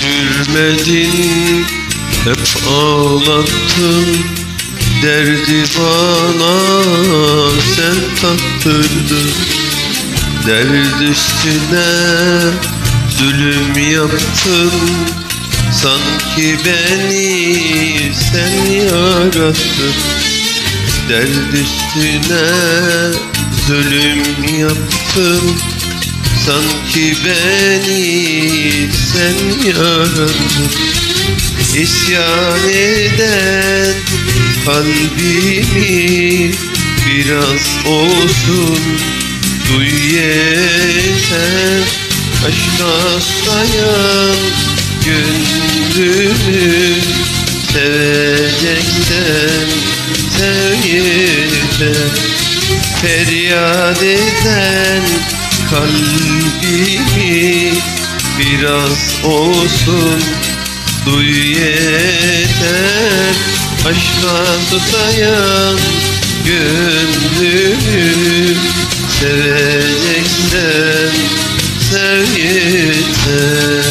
Güldürmedin hep ağlattın. Derdi bana sen tattırdın. Derd üstüne zulüm yaptın. Sanki beni sen yarattın. Derd üstüne zulüm yaptın Sanki beni sen yarattın. İsyan eden kalbimi biraz olsun. Duy yeter Aşka sayan gönlümü seveceksen sev yeter Feryat eden kalbimi biraz olsun. Duy yeter Aşka susayan gönlümü seveceksen sev yeter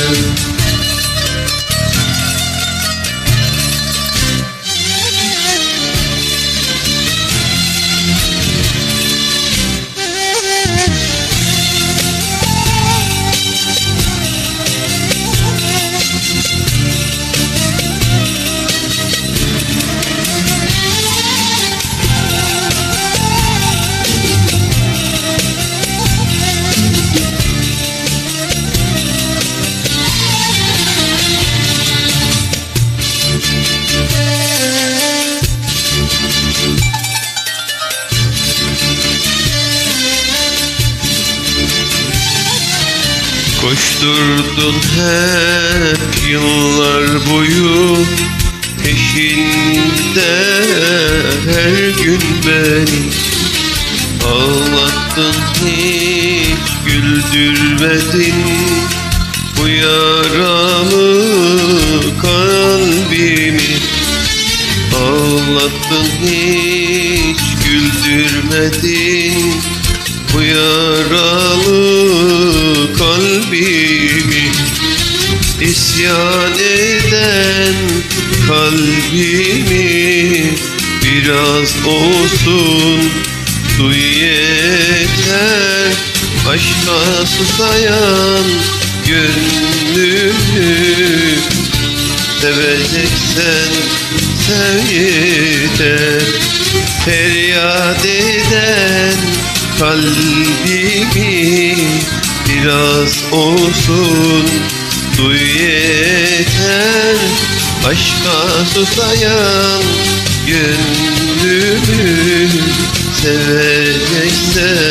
Koşturdun hep yıllar boyu Peşinde. Her gün beni Ağlattın hiç güldürmedin. Bu yaralı kalbimi Ağlattın hiç güldürmedin. Bu yaralı kalbimi İsyan eden kalbimi Biraz olsun duy yeter. Aşka susayan gönlümü Seveceksen sev yeter Feryat eden kalbimi Biraz olsun duy yeter. Aşka susayan gönlümü Seveceksen